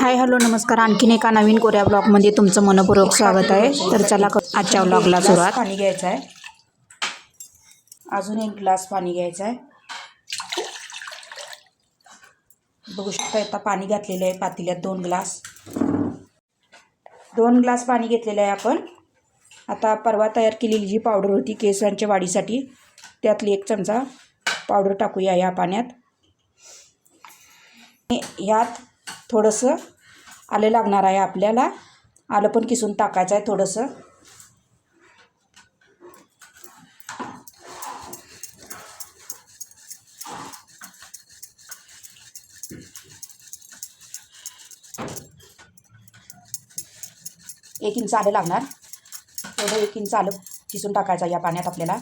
Hi hello नमस्कार. आणखीन एका नवीन कोऱ्या ब्लॉगमध्ये तुमचं मनपूर्वक स्वागत आहे. तर चला आजच्या ब्लॉगला सुरुवात. पाणी घ्यायचं आहे अजून एक ग्लास पाणी घ्यायचं आहे बघू शकता आता पाणी घातलेलं आहे पातेल्यात दोन ग्लास. दोन ग्लास पाणी घेतलेलं आहे आपण. आता परवा तयार केलेली जी पावडर होती केसांच्या वाढीसाठी त्यातली एक चमचा पावडर टाकूया या पाण्यात. ह्यात थोडंसं आलं लागणार आहे आपल्याला. आलं पण किसून टाकायचं आहे थोडंसं. एक इंच आलं लागणार. थोडं एक इंच आलं किसून टाकायचं या पाण्यात आपल्याला.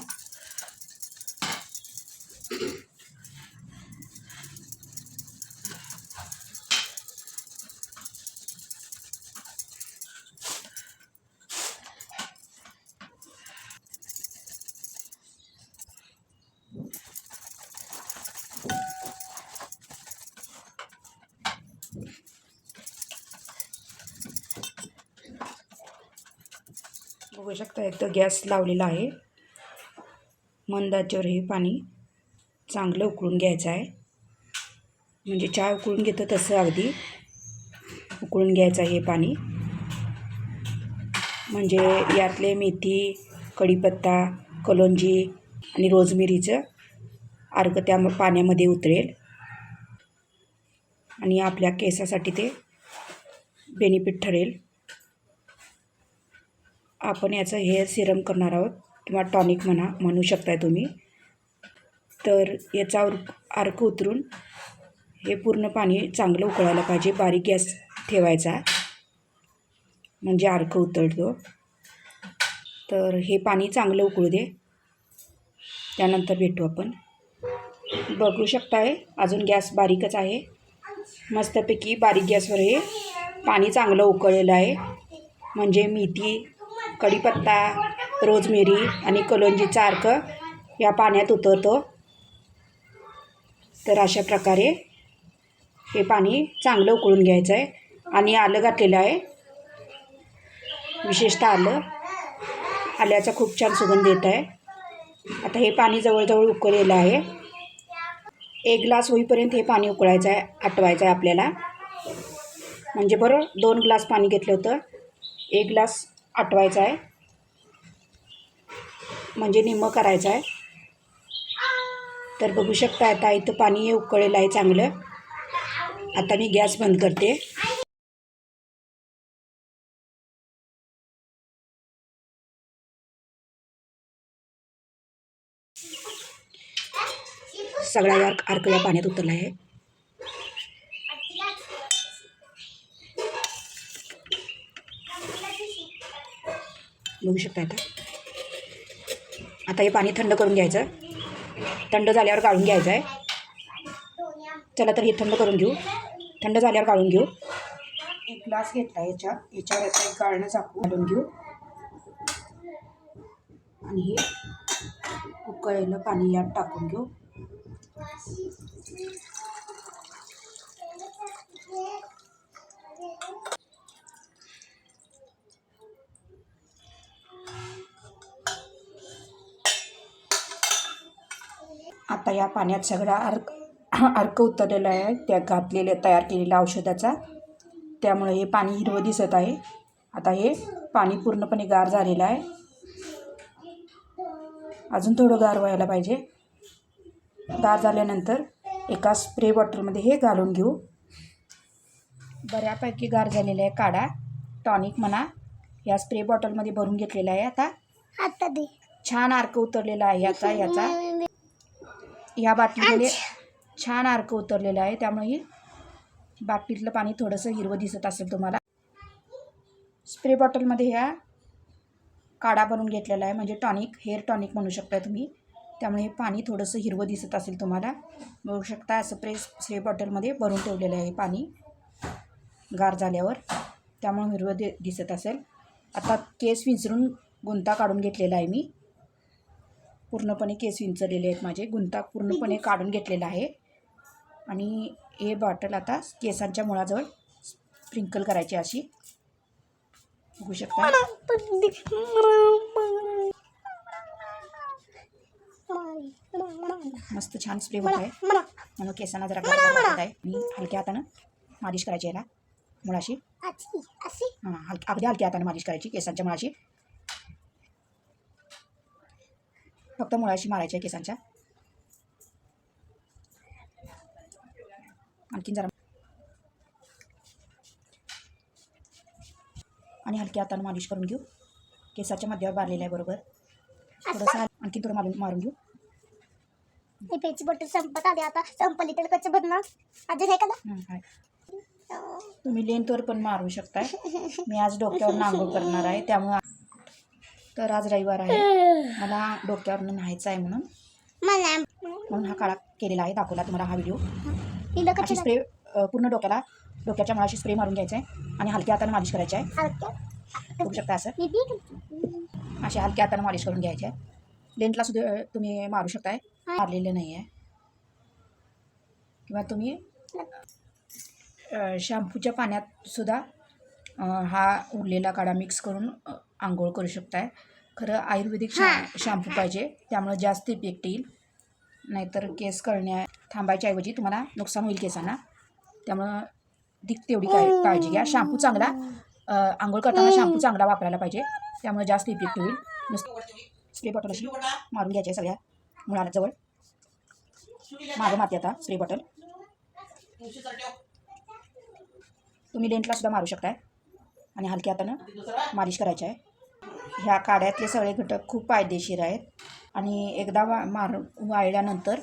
बघू शकता एकदा गॅस लावलेला आहे. मंदाच्यावर हे पाणी चांगलं उकळून घ्यायचं आहे. म्हणजे चहा उकळून घेतो तसं अगदी. उकळून घ्यायचं आहे हे पाणी. म्हणजे यातले मेथी कढीपत्ता कलोंजी आणि रोजमिरीचं अर्क त्या पाण्यामध्ये उतरेल. आणि आपल्या केसासाठी ते बेनिफिट ठरेल. आपण याचं हेअर सिरम करणार आहोत किंवा टॉनिक म्हणा म्हणू शकताय तुम्ही. तर याचा उर- अर्क उतरून हे पूर्ण पाणी चांगलं उकळायला पाहिजे बारीक गॅस ठेवायचा. म्हणजे अर्क उतरतो. तर हे पाणी चांगलं उकळू दे. त्यानंतर भेटू आपण. बघू शकताय अजून गॅस बारीकच आहे. मस्तपैकी बारीक गॅसवर हे पाणी चांगलं उकळलेलं आहे. म्हणजे मेथी कढीपत्ता रोजमेरी आणि कलोंजीचा अर्क या पाण्यात उतरतो. तर अशा प्रकारे हे पाणी चांगलं उकळून घ्यायचं आहे आणि आलं घातलेलं आहे. विशेषतः आलं. आल्याचा खूप छान सुगंध येत आहे. आता हे पाणी जवळजवळ उकळलेलं आहे. एक ग्लास होईपर्यंत हे पाणी उकळायचं आहे आटवायचं आहे आपल्याला. म्हणजे बरं दोन ग्लास पाणी घेतलं होतं. एक ग्लास आटवायचा आहे. म्हणजे निम्मं करायचं आहे. तर बघू शकता आता इथं पाणी उकळेल उकळलेलं आहे चांगलं. आता मी गॅस बंद करते. सगळा यार अर्क पाण्यात उतरला आहे. बघू शकता आता आता हे पाणी थंड करून घ्यायचं. थंड झाल्यावर काढून घ्यायचं आहे चला तर हे थंड करून घेऊ. थंड झाल्यावर काढून घेऊ. एक ग्लास घेतला याच्या. याच्यावर याचा एक गाळणं चाकू घालून घेऊ. आणि हे उकळलेलं पाणी यात टाकून घेऊ. आता या पाण्यात सगळा अर्क अर्क उतरलेला आहे. त्या घातलेल्या तयार केलेल्या औषधाचा. त्यामुळे हे पाणी हिरवं दिसत आहे. आता हे पाणी पूर्णपणे गार झालेलं आहे. अजून थोडं गार व्हायला पाहिजे. गार झाल्यानंतर एका स्प्रे बॉटलमध्ये हे घालून घेऊ. बऱ्यापैकी गार झालेलं आहे काढा. टॉनिक म्हणा या स्प्रे बॉटलमध्ये भरून घेतलेला आहे आता. आता दे. छान अर्क उतरलेला आहे याचा याचा. या बाटलीमध्ये छान अर्क उतरलेला आहे. त्यामुळे बाटलीतलं पाणी थोडंसं हिरवं दिसत असेल तुम्हाला. स्प्रे बॉटलमध्ये ह्या काढा बनवून घेतलेला आहे. म्हणजे टॉनिक हेअर टॉनिक म्हणू शकता तुम्ही. त्यामुळे हे पाणी थोडंसं हिरवं दिसत असेल तुम्हाला. बघू शकता स्प्रे स्प्रे बॉटलमध्ये भरून ठेवलेलं आहे पाणी. गार झाल्यावर. त्यामुळे हिरवं दि दिसत असेल. आता केस विंचरून गुंता काढून घेतलेला आहे मी. पूर्णपणे केस विंचरलेले आहेत माझे. गुंता पूर्णपणे काढून घेतलेला आहे. आणि हे बॉटल आता केसांच्या मुळाजवळ स्प्रिंकल करायची अशी. बघू शकता. मस्त छान स्प्रे होत आहे. म्हणून केसांना जरा आहे. आणि हलक्या हातानं मालिश करायची याला. मुळाशी. हां हलक्या अगदी हलक्या हातानं मालिश करायची केसांच्या मुळाशी. फक्त मुळाशी मारायची आहे केसांच्या. आणखीन जरा आणि हलक्या हातानं मालिश करून घेऊ. केसाच्या मध्यावर बारलेलं आहे बरोबर. थोडंसं आणखीन थोडं मारून मारून घेऊ. हे पेची बॉटल संपत आली आता. संपली तर कच्चं बदना अजून आहे का हं, आहे. तुम्ही लेंथवर पण मारू शकताय. मी आज डोक्यावर नांगोळ करणार आहे. त्यामुळं तर आज रविवार आहे. मला डोक्यावर न्हायचं आहे म्हणून. मला. म्हणून हा काळा केलेला आहे. दाखवला तुम्हाला हा व्हिडिओ अशी स्प्रे पूर्ण डोक्याला डोक्याच्या मुळाशी स्प्रे मारून घ्यायचा आहे आणि हलक्या हाताने मालिश करायची आहे बघू शकता असं? अशी हलक्या हाताने मालिश करून घ्यायची आहे लेंथला सुद्धा तुम्ही मारू शकताय. मारलेलं नाही आहे किंवा तुम्ही शॅम्पूच्या पाण्यात सुद्धा हा उरलेला काढा मिक्स करून आंघोळ करू शकताय. खरं आयुर्वेदिक शॅ शॅम्पू पाहिजे. त्यामुळे जास्त इफेक्ट येईल. नाहीतर केस कळण्या थांबायच्या ऐवजी तुम्हाला नुकसान होईल केसांना. त्यामुळं दिक तेवढी काय काळजी घ्या. शॅम्पू चांगला आंघोळ करताना शॅम्पू चांगला वापरायला पाहिजे. त्यामुळे जास्त इफेक्ट होईल नुसतं स्प्रे बॉटल अशी मारून घ्यायची सगळ्या मुळाला जवळ. मागं मारते आता स्प्रे बॉटल. तुम्ही लेंटला सुद्धा मारू शकताय. आणि हलक्या हातानं मालिश करायची आहे. ह्या काड्यातले सगळे घटक खूप फायदेशीर आहेत. आणि एकदा वा मार वाळल्यानंतर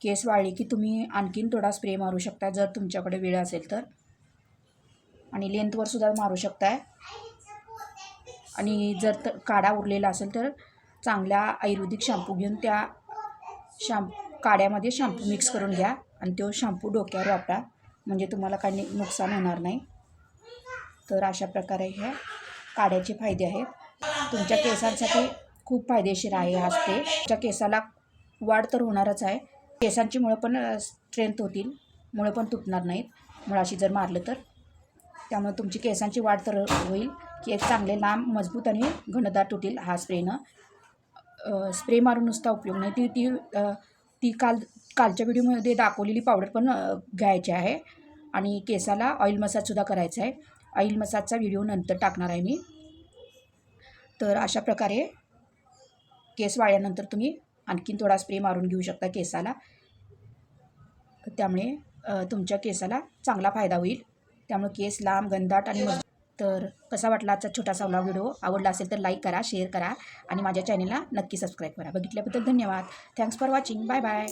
केस वाळली की तुम्ही आणखीन थोडा स्प्रे मारू शकता जर तुमच्याकडे वेळ असेल तर. आणि लेंथवर सुद्धा मारू शकताय. आणि जर त काडा उरलेला असेल तर चांगल्या आयुर्वेदिक शॅम्पू घेऊन त्या शॅम्प काड्यामध्ये शॅम्पू मिक्स करून घ्या. आणि तो शॅम्पू डोक्यावर वापरा. म्हणजे तुम्हाला काही नुकसान होणार नाही. तर अशा प्रकारे ह्या काड्याचे फायदे आहेत. तुमच्या केसांसाठी खूप फायदेशीर आहे हा स्प्रे तुमच्या केसाला वाढ तर होणारच आहे. केसांची मुळं पण स्ट्रेंथ होतील. मुळं पण तुटणार नाहीत. मुळाशी जर मारलं तर. त्यामुळे तुमची केसांची वाढ तर होईल. केस चांगले लांब मजबूत आणि घनदाट होतील हा स्प्रेनं स्प्रे मारून नुसता उपयोग नाही. ती ती ती काल कालच्या व्हिडिओमध्ये दाखवलेली पावडर पण घ्यायची आहे. आणि केसाला ऑइल मसाजसुद्धा करायचा आहे. ऑइल मसाजचा व्हिडिओ नंतर टाकणार आहे मी. तर अशा प्रकारे केस वाळल्यानंतर तुम्ही आणखीन थोडा स्प्रे मारून घेऊ शकता केसाला. त्यामुळे तुमच्या केसाला चांगला फायदा होईल. त्यामुळे केस लांब गंधाट आणि तर कसा वाटला आजचा छोटासा ओला व्हिडिओ आवडला असेल तर लाईक करा शेअर करा आणि माझ्या चॅनेलला नक्की सबस्क्राईब करा. बघितल्याबद्दल धन्यवाद. Thanks for watching bye bye